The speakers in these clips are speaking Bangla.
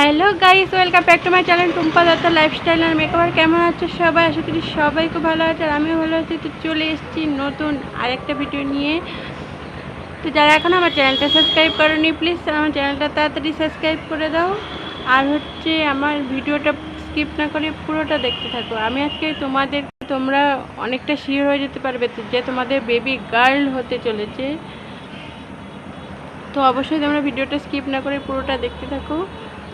Hello guys, welcome back to my channel Tumpa Datta lifestyle R makeover কেমন আছো সবাই? আশা করি সবাই খুব ভালো আছে আর আমিও ভালো আছি। তো চলে এসেছি নতুন আরেকটা ভিডিও নিয়ে। তো যারা এখন আমার চ্যানেলটা সাবস্ক্রাইব করনি প্লিজ আমার চ্যানেলটা তাড়াতাড়ি সাবস্ক্রাইব করে দাও। আর হচ্ছে আমার ভিডিওটা স্কিপ না করে পুরোটা দেখতে থাকো। আমি আজকে তোমাদের, তোমরা অনেকটা শিওর হয়ে যেতে পারবে যে তোমাদের বেবি গার্ল হতে চলেছে। তো অবশ্যই তোমরা ভিডিওটা স্কিপ না করে পুরোটা দেখতে থাকো।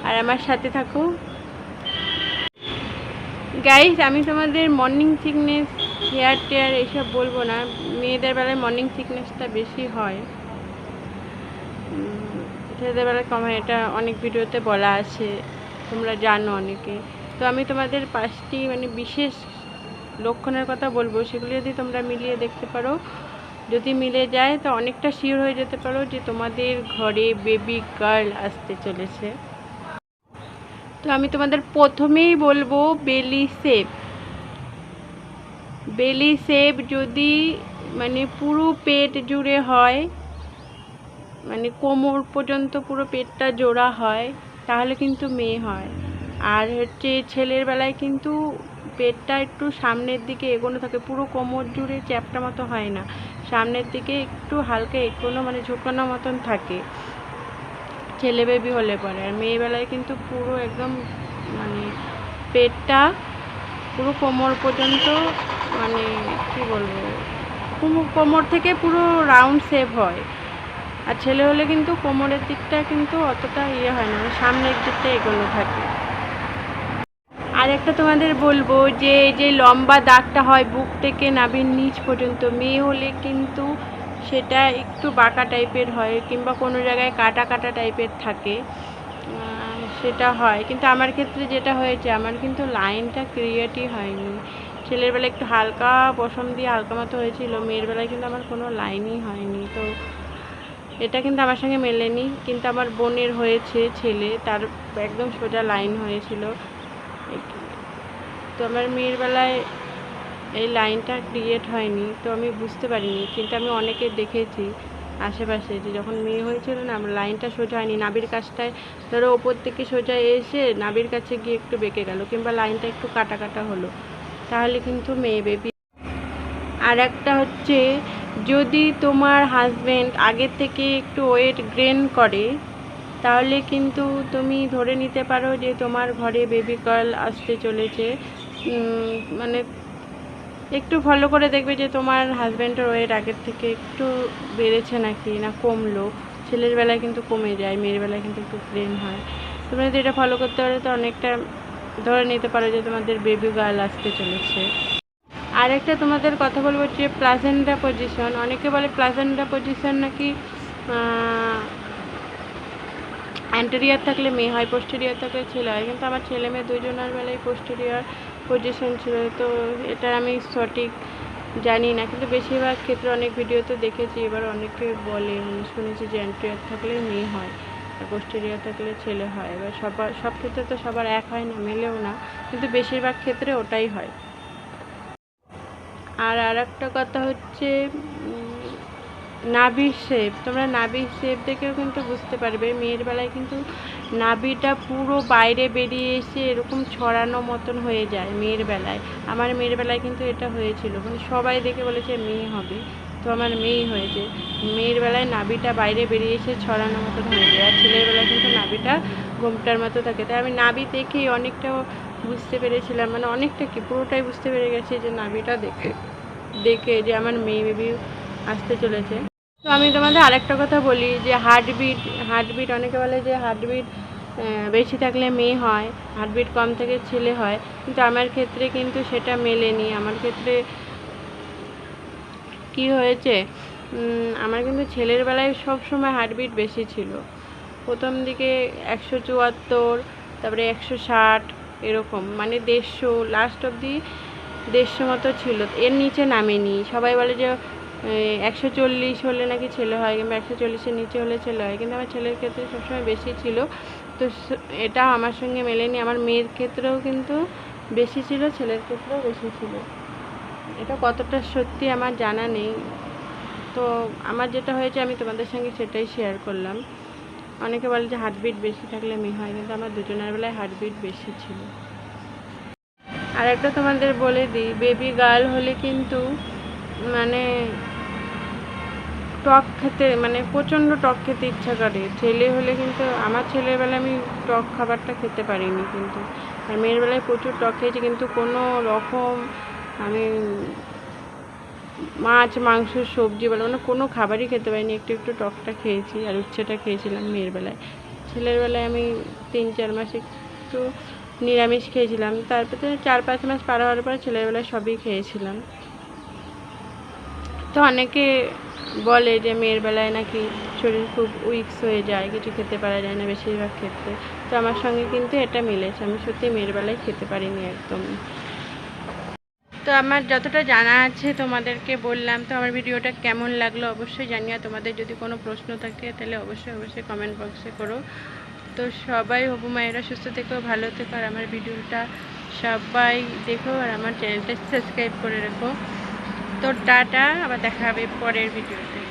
আর আমার সাথে থাকো। গাইস আমি তোমাদের মর্নিং সিকনেস হেয়ার টেয়ার এইসব বলব না। মেয়েদের বেলায় মর্নিং সিকনেসটা বেশি হয়। ছেলেদের বেলায় কম হয়, এটা অনেক ভিডিওতে বলা আছে। তোমরা জানো অনেকে। তো আমি তোমাদের পাঁচটি মানে বিশেষ লক্ষণের কথা বলব। সেগুলো যদি তোমরা মিলিয়ে দেখতে পারো, যদি মিলে যায়, তো অনেকটা শিওর হয়ে যেতে পারো যে তোমাদের ঘরে বেবি গার্ল আসতে চলেছে। তো আমি তোমাদের প্রথমেই বলব বেলি সেপ বেলি সেপ যদি মানে পুরো পেট জুড়ে হয় মানে কোমর পর্যন্ত পুরো পেটটা জোড়া হয়, তাহলে কিন্তু মেয়ে হয়। আর হচ্ছে ছেলের বেলায় কিন্তু পেটটা একটু সামনের দিকে এগোনো থাকে, পুরো কোমর জুড়ে চ্যাপটা মতো হয় না। সামনের দিকে একটু হালকা এগোনো মানে ঝুঁকানো মতন থাকে। ছেলে বেবি হলে পরে। আর মেয়ে বেলায় কিন্তু পুরো একদম মানে পেটটা পুরো কোমর পর্যন্ত মানে কি বলব কোমর- থেকে পুরো রাউন্ড শেপ হয়। আর ছেলে হলে কিন্তু কোমরের দিকটা কিন্তু অতটা ইয়ে হয় না মানে সামনের দিকটা এগোনো থাকে। আর একটা তোমাদের বলব যে যে লম্বা দাগটা হয় বুক থেকে নাভির নিচ পর্যন্ত, মেয়ে হলে কিন্তু সেটা একটু বাঁকা টাইপের হয় কিংবা কোনো জায়গায় কাটা কাটা টাইপের থাকে সেটা হয়। কিন্তু আমার ক্ষেত্রে যেটা হয়েছে, আমার কিন্তু লাইনটা ক্রিয়েটই হয়নি। ছেলের বেলা একটু হালকা পশম দিয়ে হালকা মতো হয়েছিল, মেয়ের বেলায় কিন্তু আমার কোনো লাইনই হয়নি। তো এটা কিন্তু আমার সঙ্গে মেলেনি, কিন্তু আমার বোনের হয়েছে ছেলে, তার একদম সোজা লাইন হয়েছিল। তো আমার মেয়ের বেলায় এই লাইনটা ক্রিয়েট হয়নি, তো আমি বুঝতে পারিনি, কিন্তু আমি অনেকে দেখেছি আশেপাশে যে যখন মেয়ে হয়েছিল না, আমার লাইনটা সোজা হয়নি নাবির কাছটায় ধরো ওপর থেকে সোজা এসে নাবির কাছে গিয়ে একটু বেঁকে গেল কিংবা লাইনটা একটু কাটা কাটা হলো, তাহলে কিন্তু মেয়ে বেবি আর একটা হচ্ছে যদি তোমার হাজব্যান্ড আগের থেকে একটু ওয়েট গ্রেন করে, তাহলে কিন্তু তুমি ধরে নিতে পারো যে তোমার ঘরে বেবি গার্ল আসতে চলেছে মানে একটু ফলো করে দেখবে যে তোমার হাজব্যান্ডের ওয়েট আগের থেকে একটু বেড়েছে নাকি, না কমলো? ছেলের বেলায় কিন্তু কমে যায়, মেয়ের বেলায় কিন্তু একটু গ্রেন হয়। তোমরা যদি এটা ফলো করতে পারো, তো অনেকটা ধরে নিতে পারো যে তোমাদের বেবি গার্ল আসতে চলেছে। আর একটা তোমাদের কথা বলব যে প্লাজেন্ডা পজিশন অনেকে বলে প্লাজেন্ডা পজিশন নাকি অ্যান্টেরিয়ার থাকলে মেয়ে হয় পোস্টেরিয়ার থাকলে ছেলে হয়। কিন্তু আমার ছেলে মেয়ে দুজনের বেলায় পোস্টেরিয়ার পজিশন ছিল। তো এটা আমি সঠিক জানি না। কিন্তু বেশিরভাগ ক্ষেত্রে অনেক ভিডিওতে দেখেছি, এবার অনেকে বলে, শুনেছি যে অ্যান্টেরিয়ার থাকলে মেয়ে হয় আর পোস্টেরিয়ার থাকলে ছেলে হয়। এবার সবার, সব ক্ষেত্রে তো সবার এক হয় না, মেলেও না। কিন্তু বেশিরভাগ ক্ষেত্রে ওটাই হয়। আর আর একটা কথা হচ্ছে নাভির শেপ। তোমরা নাভির শেপ দেখেও কিন্তু বুঝতে পারবে। মেয়ের বেলায় কিন্তু নাভিটা পুরো বাইরে বেরিয়ে এসে এরকম ছড়ানো মতন হয়ে যায় মেয়ের বেলায়। আমার মেয়ের বেলায় কিন্তু এটা হয়েছিল। মানে সবাই দেখে বলেছে মেয়ে হবে। তো আমার মেয়েই হয়েছে। মেয়ের বেলায় নাভিটা বাইরে বেরিয়ে এসে ছড়ানো মতন হয়ে যায়। আর ছেলের বেলায় কিন্তু নাভিটা ঘোমটার মতো থাকে। তাই আমি নাভি দেখেই অনেকটা বুঝতে পেরেছিলাম। মানে অনেকটা কি, পুরোটাই বুঝতে পেরে গেছি যে নাভিটা দেখে দেখে যে আমার মেয়ে বেবি আসতে চলেছে। তো আমি তোমাদের আরেকটা কথা বলি যে হার্টবিট হার্টবিট অনেকে বলে যে হার্টবিট বেশি থাকলে মেয়ে হয় হার্টবিট কম থেকে ছেলে হয়। কিন্তু আমার ক্ষেত্রে কিন্তু সেটা মেলেনি। আমার ক্ষেত্রে কি হয়েছে? আমার কিন্তু ছেলের বেলায় সব সময় হার্টবিট বেশি ছিল। প্রথম দিকে একশো চুয়াত্তর, তারপরে একশো ষাট, এরকম। মানে দেড়শো লাস্ট অবধি দেড়শো মতো ছিল। এর নিচে নামেনি। সবাই বলে যে একশো চল্লিশ হলে নাকি ছেলে হয় কিংবা একশো চল্লিশের নিচে হলে ছেলে হয়। কিন্তু আমার ছেলের ক্ষেত্রে সবসময় বেশি ছিল। তো এটা আমার সঙ্গে মেলেনি। আমার মেয়ের ক্ষেত্রেও কিন্তু বেশি ছিল, ছেলের ক্ষেত্রেও বেশি ছিল। এটা কতটা সত্যি আমার জানা নেই। তো আমার যেটা হয়েছে, আমি তোমাদের সঙ্গে সেটাই শেয়ার করলাম। অনেকে বলে যে হার্টবিট বেশি থাকলে মেয়ে হয়, কিন্তু আমার দুজনের বেলায় হার্টবিট বেশি ছিল। আর একটা তোমাদের বলে দিই বেবি গার্ল হলে কিন্তু মানে টক খেতে মানে প্রচণ্ড টক খেতে ইচ্ছা করে। ছেলে হলে কিন্তু, আমার ছেলের বেলায় আমি টক খাবারটা খেতে পারিনি কিন্তু। আর মেয়ের বেলায় প্রচুর টক খেয়েছি কিন্তু কোনো রকম আমি মাছ, মাংস, সবজি বলে মানে কোনো খাবারই খেতে পারিনি। একটু একটু টকটা খেয়েছি আর উচ্ছেটা খেয়েছিলাম মেয়ের বেলায়। ছেলের বেলায় আমি তিন, চার মাস একটু নিরামিষ খেয়েছিলাম। তারপরে চার, পাঁচ মাস পার হওয়ার পর ছেলের বেলায় সবই খেয়েছিলাম। তো অনেকে বলে যে মেয়ের বেলায় নাকি শরীর খুব উইক্স হয়ে যায়, কিছু খেতে পারা যায় না বেশিরভাগ ক্ষেত্রে। তো আমার সঙ্গে কিন্তু এটা মিলেছে, আমি সত্যি মেয়ের বেলায় খেতে পারিনি একদম। তো আমার যতটা জানা আছে তোমাদেরকে বললাম, তো আমার ভিডিওটা কেমন লাগল অবশ্যই জানিও। তোমাদের যদি কোনো প্রশ্ন থাকে তাহলে অবশ্যই অবশ্যই কমেন্ট বক্সে করো। তো সবাই হবু মায়েরা, সুস্থ থেকো, ভালো থেকো, আর আমার ভিডিওটা সবাই দেখো আর আমার চ্যানেলটা সাবস্ক্রাইব করে রেখো। তো টাটা আবার দেখা হবে পরের ভিডিওতে